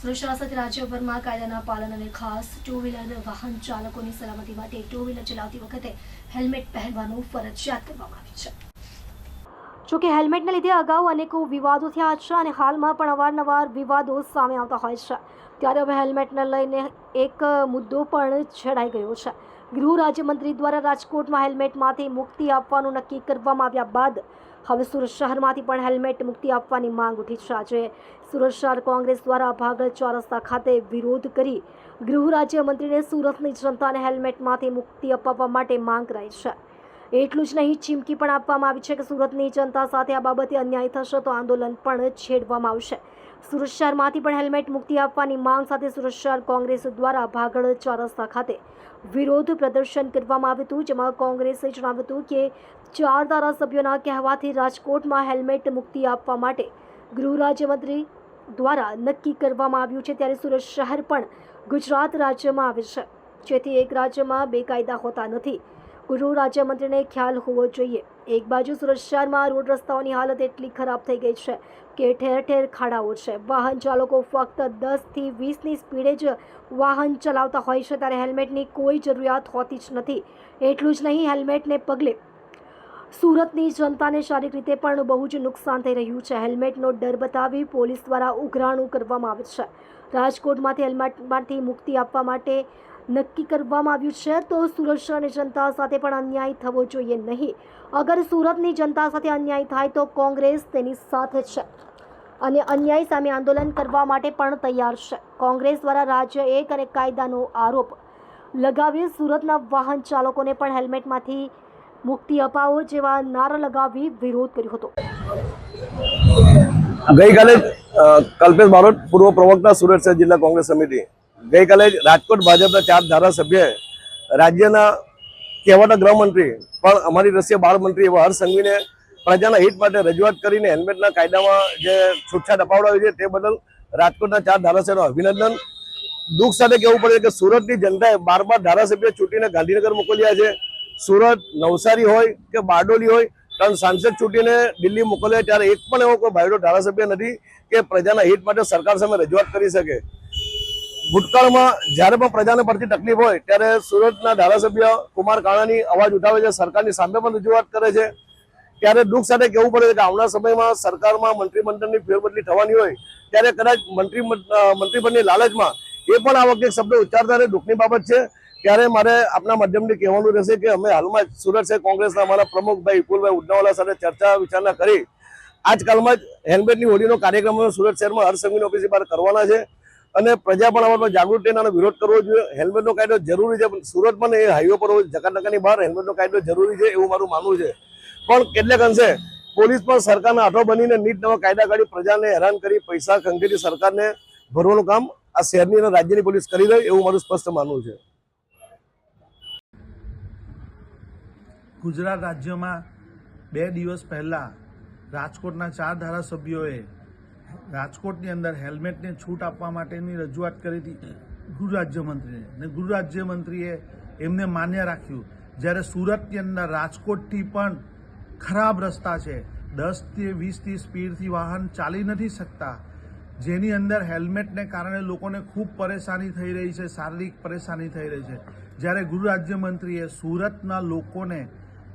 સુરક્ષા રાજ્યભરમાં કાયદાના પાલન અને ખાસ ટુ વ્હીલર વાહન ચાલકોની સલામતી માટે ટુ વ્હીલર ચલાવતી વખતે હેલ્મેટ પહેરવાનું ફરજિયાત કરવામાં આવ્યું છે. જોકે હેલ્મેટને લીધે અગાઉ અનેકો વિવાદો થયા છે અને હાલમાં પણ અવારનવાર વિવાદો સામે આવતા હોય છે. ત્યારે હવે હેલ્મેટને લઈને એક મુદ્દો પણ છેડાઈ ગયો છે. ગૃહ રાજ્યમંત્રી દ્વારા રાજકોટમાં હેલ્મેટમાંથી મુક્તિ આપવાનું નક્કી કરવામાં આવ્યા બાદ હવે સુરત શહેરમાંથી પણ હેલ્મેટ મુક્તિ આપવાની માંગ ઉઠી છે. સુરત શહેર કોંગ્રેસ દ્વારા ભાગળ ચોરસ્તા ખાતે વિરોધ કરી ગૃહ રાજ્યમંત્રીને સુરતની જનતાને હેલ્મેટમાંથી મુક્તિ અપાવવા માટે માંગ કરાઈ છે. એટલું જ નહીં, ચીમકી પણ આપવામાં આવી છે કે સુરતની જનતા સાથે આ બાબતે અન્યાય થશે તો આંદોલન પણ છેડવામાં આવશે. સુરત પણ હેલ્મેટ મુક્તિ આપવાની માંગ સાથે સુરત શહેર કોંગ્રેસ દ્વારા ભાગળ ચોરસ્તા ખાતે વિરોધ પ્રદર્શન કરવામાં આવ્યું હતું, જેમાં કોંગ્રેસે જણાવ્યું હતું કે ચાર ધારાસભ્યોના કહેવાથી રાજકોટમાં હેલ્મેટ મુક્તિ આપવા માટે ગૃહ રાજ્યમંત્રી દ્વારા નક્કી કરવામાં આવ્યું છે. ત્યારે સુરત શહેર પણ ગુજરાત રાજ્યમાં આવે છે. જેથી એક રાજ્યમાં બે કાયદા હોતા નથી. ગૃહ રાજ્યમંત્રીને ખ્યાલ હોવો જોઈએ. એક બાજુ સુરત શહેરમાં રોડ રસ્તાઓની હાલત એટલી ખરાબ થઈ ગઈ છે કે ઠેર ઠેર ખાડાઓ છે. વાહન ચાલકો ફક્ત દસથી વીસની સ્પીડે જ વાહન ચલાવતા હોય છે ત્યારે હેલ્મેટની કોઈ જરૂરિયાત હોતી જ નથી. એટલું જ નહીં, હેલ્મેટને પગલે સુરતની જનતાને શારીરિક રીતે પણ બહુ જ નુકસાન થઈ રહ્યું છે. હેલ્મેટનો ડર બતાવી પોલીસ દ્વારા ઉઘરાણું કરવામાં આવે છે. રાજકોટમાંથી હેલ્મેટમાંથી મુક્તિ આપવા માટે નક્કી કરવામાં આવ્યું છે તો સુરત શહેરની જનતા સાથે પણ અન્યાય થવો જોઈએ નહીં. અગર સુરતની જનતા સાથે અન્યાય થાય તો કોંગ્રેસ તેની સાથે છે અને અન્યાય સામે આંદોલન કરવા માટે પણ તૈયાર છે. કોંગ્રેસ દ્વારા રાજ્ય એક અને કાયદાનો આરોપ લગાવી સુરતના વાહન ચાલકોને પણ હેલ્મેટમાંથી મુક્તિ અપાવો જેવા નારા લગાવી વિરોધ કર્યો હતો. ગઈકાલે કલ્પેશ બારોટ પૂર્વ પ્રવક્તા સુરત શહેર જિલ્લા કોંગ્રેસ સમિતિ ગઈકાલે રાજકોટ ભાજપના ચાર ધારાસભ્યએ રાજ્યના કહેવાતા ગૃહમંત્રી, પણ અમારી રશિયા બાળ મંત્રી એવા હર્ષ સંઘવીને પ્રજાના હિત માટે રજૂઆત કરીને હેલ્મેટના કાયદામાં જે છૂટછાટ અપાવડાવી છે, તે બદલ રાજકોટના ચાર ધારાસભ્યનું અભિનંદન. દુઃખ સાથે કહેવું પડે કે સુરતની જનતાએ બાર બાર ધારાસભ્ય ચૂંટીને ગાંધીનગર મોકલ્યા છે. સુરત નવસારી હોય કે બારડોલી હોય, ત્રણ સાંસદ ચૂંટીને દિલ્હી મોકલ્યા ત્યારે એક પણ એવો કોઈ ભાઈડો ધારાસભ્ય નથી કે પ્રજાના હિત માટે સરકાર સામે રજૂઆત કરી શકે. ભૂતકાળમાં જ્યારે પણ પ્રજાને પડતી તકલીફ હોય, ત્યારે સુરતના ધારાસભ્ય કુમાર કાણાની અવાજ ઉઠાવે છે, સરકારની સામે પણ રજૂઆત કરે છે. ત્યારે દુઃખ સાથે કહેવું પડે છે કે આવનાર સમયમાં સરકારમાં મંત્રીમંડળની ફેરબદલી થવાની હોય, ત્યારે કદાચ મંત્રી મંત્રીપદની લાલચમાં એ પણ આ વખતે શબ્દ ઉચ્ચારતા રહે. દુઃખની બાબત છે, ત્યારે મારે આપના માધ્યમથી કહેવાનું રહેશે કે અમે હાલમાં સુરત શહેર કોંગ્રેસના અમારા પ્રમુખભાઈ વિપુલભાઈ ઉડનાવાલા સાથે ચર્ચા વિચારણા કરી. આજકાલમાં જ હેલ્મેટની હોળીનો કાર્યક્રમ સુરત શહેરમાં હર સંઘની ઓફિસની બહાર કરવાના છે. અને પ્રજા પણ અમારા જાગૃત થઈને આનો વિરોધ કરવો જોઈએ. હેલ્મેટનો કાયદો જરૂરી છે, પણ સુરતમાં પણ એ હાઈવે પર હોય, જકાતનાકાની બહાર હેલ્મેટનો કાયદો જરૂરી છે એવું મારું માનવું છે. પણ કેટલાક અંશે પોલીસ પણ સરકારના હાથો બનીને નીટ નવા કાયદા કાઢી પ્રજાને હેરાન કરી પૈસા ખંખેરી સરકારને ભરવાનું કામ આ શહેરની અને રાજ્યની પોલીસ કરી રહી એવું મારું સ્પષ્ટ માનવું છે. ગુજરાત રાજ્યમાં બે દિવસ પહેલાં રાજકોટના ચાર ધારાસભ્યોએ રાજકોટની અંદર હેલ્મેટને છૂટ આપવા માટેની રજૂઆત કરી હતી ગૃહ અને રાજ્યમંત્રીએ એમને માન્ય રાખ્યું. જ્યારે સુરતની અંદર રાજકોટથી પણ ખરાબ રસ્તા છે. દસથી વીસથી સ્પીડથી વાહન ચાલી નથી શકતા. જેની અંદર હેલ્મેટને કારણે લોકોને ખૂબ પરેશાની થઈ રહી છે, શારીરિક પરેશાની થઈ રહી છે. જ્યારે ગૃહ રાજ્યમંત્રીએ સુરતના લોકોને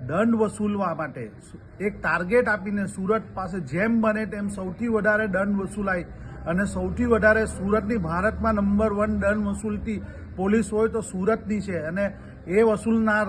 દંડ વસૂલવા માટે. એક ટાર્ગેટ આપીને સુરત પાસે જેમ બને તેમ સૌથી વધારે દંડ વસૂલાય. અને સૌથી વધારે સુરતની ભારતમાં નંબર વન દંડ વસૂલતી પોલીસ હોય તો સુરતની છે. અને એ વસૂલનાર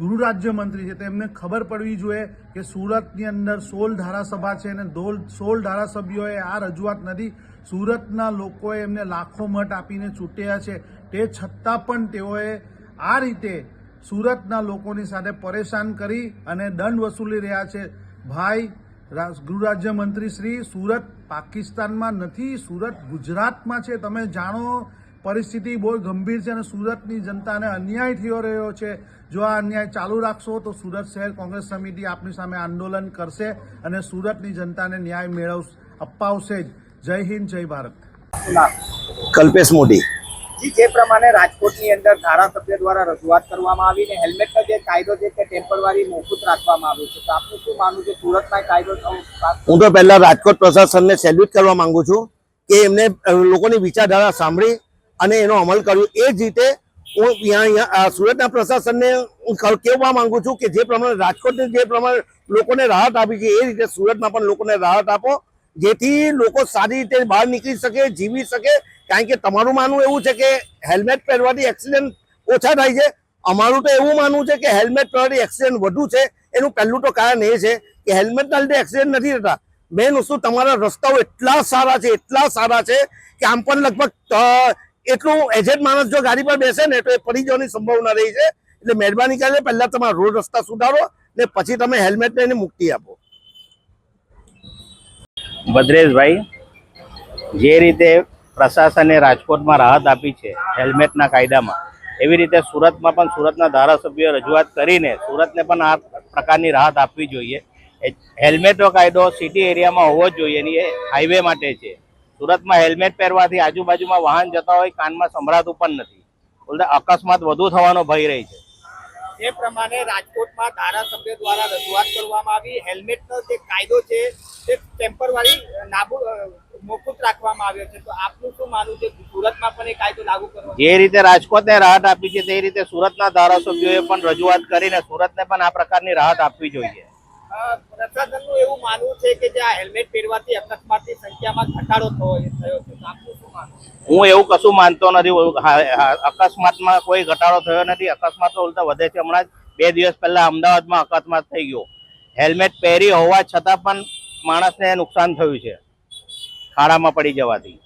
ગૃહ રાજ્યમંત્રી છે. તેમને ખબર પડવી જોઈએ કે સુરતની અંદર સોળ ધારાસભા છે અને દોલ સોળ ધારાસભ્યોએ આ રજૂઆત નથી. સુરતના લોકોએ એમને લાખો મત આપીને ચૂંટ્યા છે. તે છતાં પણ તેઓએ આ રીતે સુરતના લોકોની સાથે પરેશાન કરી અને દંડ વસૂલી રહ્યા છે. ભાઈ ગૃહ રાજ્યમંત્રી શ્રી, સુરત પાકિસ્તાનમાં નથી, સુરત ગુજરાતમાં છે. તમે જાણો, પરિસ્થિતિ બહુ ગંભીર છે અને સુરતની જનતાને અન્યાય થયો રહ્યો છે. જો આ અન્યાય ચાલુ રાખશો, તો સુરત શહેર કોંગ્રેસ સમિતિ આપની સામે આંદોલન કરશે અને સુરતની જનતાને ન્યાય મેળવ અપાવશે જ. જય હિન્દ, જય ભારત. કલ્પેશ મોદી. જી, જે પ્રમાણે રાજકોટની અંદર ધારાસભ્ય દ્વારા રજૂઆત કરવામાં આવી ને હેલ્મેટનો જે કાયદો છે તે ટેમ્પરવારી મોકૂફ રાખવામાં આવ્યો છે. તો આપનું શું માનવું છે, સુરતમાં કાયદો હું તો પહેલા રાજકોટ પ્રશાસનને સેલ્યુટ કરવા માંગુ છું કે એમને લોકોની વિચારધારા સાંભળી અને એનો અમલ કર્યો. એ જ રીતે હું અહીંયા સુરતના પ્રશાસનને હું કહેવા માંગુ છું કે જે પ્રમાણે રાજકોટને જે પ્રમાણે લોકોને રાહત આપી છે, એ રીતે સુરતમાં પણ લોકોને રાહત આપો જેથી લોકો સારી રીતે બહાર નીકળી શકે, જીવી શકે. કારણ કે તમારું માનવું એવું છે કે હેલ્મેટ પહેરવાથી એક્સિડન્ટ ઓછા થાય છે. અમારું તો એવું માનવું છે કે હેલ્મેટ પહેરવાથી એક્સિડન્ટ વધુ છે. એનું પહેલું તો કારણ એ છે કે હેલ્મેટના લીધે એક્સિડન્ટ નથી થતા. મેન વસ્તુ, તમારા રસ્તાઓ એટલા સારા છે, એટલા સારા છે કે આમ પણ લગભગ એટલું એજેડ માણસ જો ગાડી પર બેસે ને તો એ પડી જવાની સંભાવના રહી છે. એટલે મહેરબાની કરીને પહેલાં તમારા રોડ રસ્તા સુધારો ને પછી તમે હેલ્મેટ લઈને મુક્તિ આપો. ભદ્રેશભાઈ, જે રીતે પ્રશાસને રાજકોટમાં રાહત આપી છે હેલ્મેટના કાયદામાં, એવી રીતે સુરતમાં પણ સુરતના ધારાસભ્યો રજૂઆત કરીને સુરતને પણ આ પ્રકારની રાહત આપવી જોઈએ. હેલ્મેટનો કાયદો સિટી એરિયામાં હોવો જ જોઈએ અને એ હાઈવે માટે છે. સુરતમાં હેલ્મેટ પહેરવાથી આજુબાજુમાં વાહન જતા હોય, કાનમાં સંભળાતું પણ નથી. બોલતા અકસ્માત વધુ થવાનો ભય રહી છે. જે પ્રમાણે રાજકોટમાં ધારાસભ્ય દ્વારા રજૂઆત કરવામાં આવી. હેલ્મેટનો જે કાયદો છે તે ટેમ્પરવારી નાબૂદ મોકૂફ રાખવામાં આવ્યો છે. તો આપનું શું માનવું છે? સુરતમાં પણ એ કાયદો લાગુ કરવો જે રીતે રાજકોટને રાહત આપી છે તે રીતે સુરતના ધારાસભ્યોએ પણ રજૂઆત કરીને સુરતને પણ આ પ્રકારની રાહત આપવી જોઈએ. પ્રશાસનનું એવું માનવું છે કે જે આ હેલ્મેટ પહેરવાથી અકસ્માતની સંખ્યામાં ઘટાડો થયો છે. આપનું હું એવું કશું માનતો નથી. અકસ્માતમાં કોઈ ઘટાડો થયો નથી. અકસ્માતો ઉલટા વધે છે. હમણાં બે દિવસ પહેલા અમદાવાદમાં અકસ્માત થઈ ગયો. હેલ્મેટ પહેરી હોવા છતાં પણ માણસને નુકસાન થયું છે. ખાડામાં પડી જવાથી.